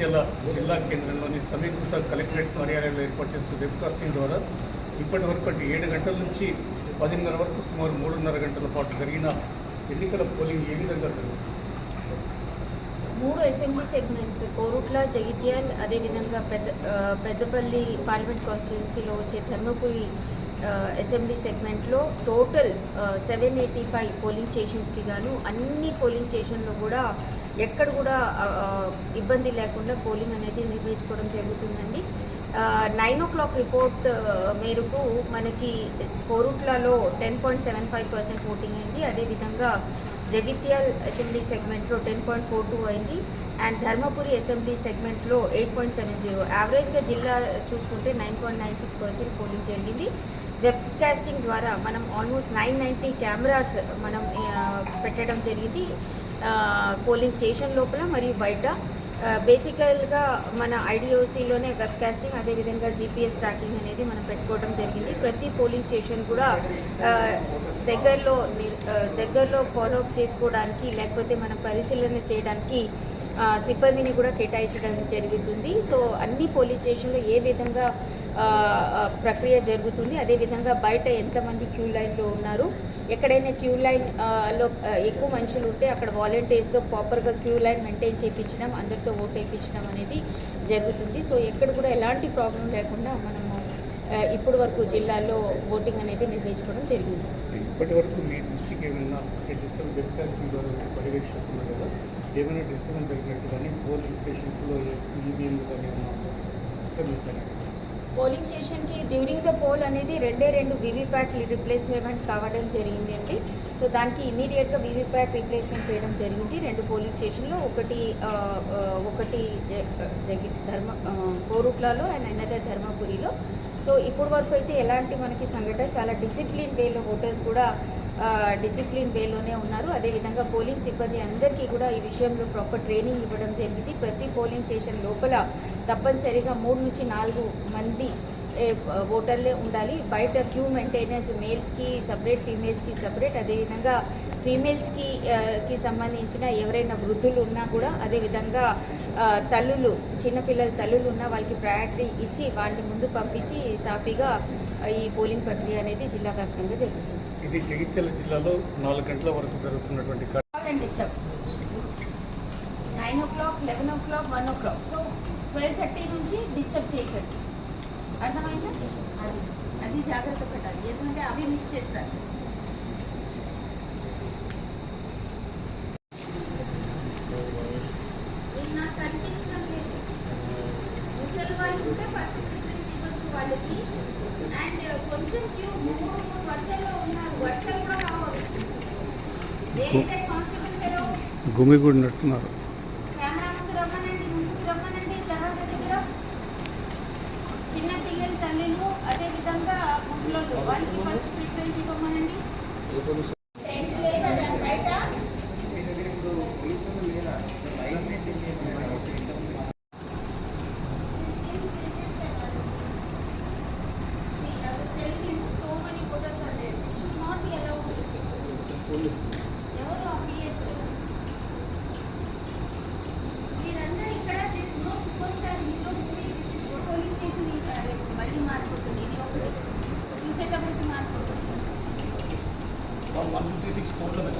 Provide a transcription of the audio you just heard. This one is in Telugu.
జగిత్యాల జిల్లా కేంద్రంలోని సమీకృత కలెక్టరేట్ కార్యాలయంలో ఏర్పాటు చేస్తున్న వెబ్కాస్టింగ్ ద్వారా ఇప్పటి వరకు అంటే ఏడు గంటల నుంచి పదిన్నర వరకు సుమారు మూడున్నర గంటల పాటు జరిగిన ఎన్నికల పోలింగ్ ఏ విధంగా జరిగింది మూడు అసెంబ్లీ సెగ్మెంట్స్ కోరుట్ల జగిత్యాల్ అదేవిధంగా పెద్ద పెద్దపల్లి పార్లమెంట్ కాన్స్టిట్యున్సీలో వచ్చే ధర్మపురి అసెంబ్లీ సెగ్మెంట్లో total seven eighty five polling స్టేషన్స్కి గాను అన్ని పోలింగ్ స్టేషన్లో కూడా ఎక్కడ కూడా uh, uh, ఇబ్బంది లేకుండా పోలింగ్ అనేది నిర్వహించుకోవడం జరుగుతుందండి. నైన్ ఓ క్లాక్ రిపోర్ట్ మేరకు మనకి కోరుట్లలో ten point seven five percent voting అయింది. అదేవిధంగా జగిత్యాల్ అసెంబ్లీ సెగ్మెంట్లో టెన్ పాయింట్ ఫోర్ టూ అయింది. అండ్ ధర్మపురి అసెంబ్లీ సెగ్మెంట్లో ఎయిట్ పాయింట్ సెవెన్ జీరో యావరేజ్గా జిల్లా చూసుకుంటే nine point nine six percent polling జరిగింది. వెబ్ కాస్టింగ్ ద్వారా మనం ఆల్మోస్ట్ నైన్ నైంటీ కెమెరాస్ మనం పెట్టడం జరిగింది. పోలింగ్ స్టేషన్ లోపల మరియు బయట. బేసికల్గా మన ఐడిఓసిలోనే వెబ్ కాస్టింగ్ అదేవిధంగా జీపీఎస్ ట్రాకింగ్ అనేది మనం పెట్టుకోవడం జరిగింది. ప్రతి పోలింగ్ స్టేషన్ కూడా దగ్గరలో దగ్గరలో ఫాలో అప్ చేసుకోవడానికి లేకపోతే మనం పరిశీలన చేయడానికి సిబ్బందిని కూడా కేటాయించడం జరుగుతుంది సో అన్ని పోలీస్ స్టేషన్లో ఏ విధంగా ప్రక్రియ జరుగుతుంది అదేవిధంగా బయట ఎంతమంది క్యూ లైన్లో ఉన్నారు ఎక్కడైనా క్యూ లైన్లో ఎక్కువ మనుషులు ఉంటే అక్కడ వాలంటీర్స్తో ప్రాపర్గా క్యూ లైన్ మెయింటైన్ చేయించడం అందరితో ఓట్ వేయించడం అనేది జరుగుతుంది. సో ఎక్కడ కూడా ఎలాంటి ప్రాబ్లం లేకుండా మనము ఇప్పటి వరకు జిల్లాలో ఓటింగ్ అనేది నిర్వహించుకోవడం జరిగింది. ఇప్పటి వరకు మీ దృష్టికి ఏమైనా పర్యవేక్షిస్తున్నారు కదా? ఏమైనా డిస్టర్బెన్స్ జరిగినట్టు కానీ పోలింగ్ స్టేషన్స్లో ఈవీఎంలు కానీ డిస్టర్బెన్స్ పోలింగ్ స్టేషన్కి డ్యూరింగ్ ద పోల్ అనేది రెండే రెండు వీవీప్యాట్ రిప్లేస్మెంట్ కావడం జరిగింది అండి. సో దానికి ఇమీడియట్గా వీవీప్యాట్ రీప్లేస్మెంట్ చేయడం జరిగింది. రెండు పోలింగ్ స్టేషన్లో ఒకటి ఒకటి జ- జగి ధర్మ కోరుట్లలో అండ్ అనదర్ ధర్మపురిలో. సో ఇప్పటి వరకు అయితే ఎలాంటి మనకి సంఘటన చాలా డిసిప్లిన్ వేలో ఓటర్స్ కూడా డిసిప్లిన్ వేలోనే ఉన్నారు. అదేవిధంగా పోలింగ్ సిబ్బంది అందరికీ కూడా ఈ విషయంలో ప్రాపర్ ట్రైనింగ్ ఇవ్వడం జరిగింది. ప్రతి పోలింగ్ స్టేషన్ లోపల తప్పనిసరిగా మూడు నుంచి నాలుగు మంది ఓటర్లే ఉండాలి. బయట క్యూ మెయింటైనర్స్ మేల్స్కి సపరేట్ ఫీమేల్స్కి సపరేట్ అదేవిధంగా ఫీమేల్స్కి కి సంబంధించిన ఎవరైనా వృద్ధులు ఉన్నా కూడా అదేవిధంగా తల్లులు చిన్నపిల్లల తల్లులు ఉన్నా వాళ్ళకి ప్రయారిటీ ఇచ్చి వాళ్ళని ముందు పంపించి సాఫీగా ఈ పోలింగ్ ప్రక్రియ అనేది జిల్లా వ్యాప్తంగా జరుగుతుంది. ఇది జగిత్యాల జిల్లాలో నాలుగు గంటల వరకు జరుగుతున్నటువంటి nine o'clock eleven o'clock one o'clock so twelve thirty నుంచి డిస్టర్బ్ చేయకండి. అర్థమైందా? అది జాగ్రత్త పెట్టాలి ఎందుకంటే అవి మిస్ చేస్తారు. ముసలి వాళ్ళు ఉంటే ఫస్ట్ ప్రిఫరెన్స్ ఇవ్వచ్చు వాళ్ళకి. అండ్ కొంచెం క్యూ మూడు మూడు వరుసల్లో ఉన్నారు. వరుసలు కూడా కావాలి? గుమిగూడినట్టున్నారు 156 కోట్ల మేర